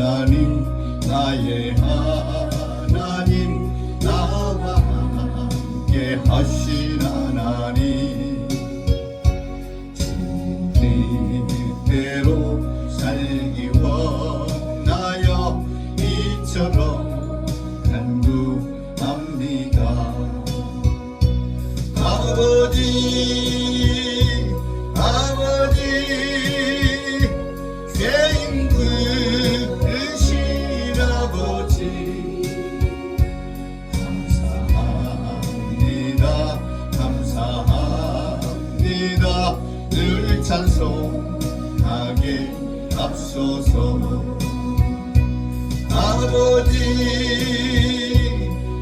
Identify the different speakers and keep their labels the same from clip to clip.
Speaker 1: 하나님 나의 하나님 나와 함께 하신 하나님. 뜻대로 살기 원하여 이처럼 간구합니다. 아버지 늘 찬송하게 앞서서 아버지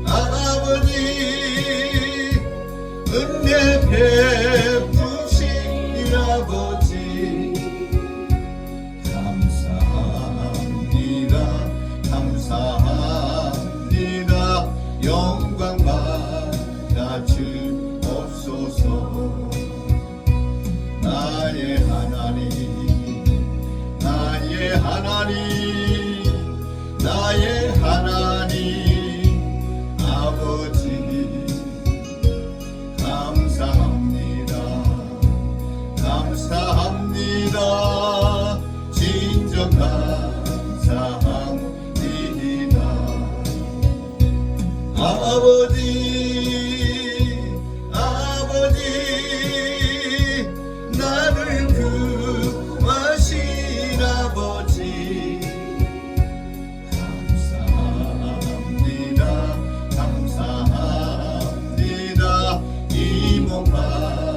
Speaker 1: 아버지 은혜 베 나의 하나님 나의 하나님 나의 하나님 아버지 감사합니다. 감사합니다. 진정 감사합니다. 아버지 alma.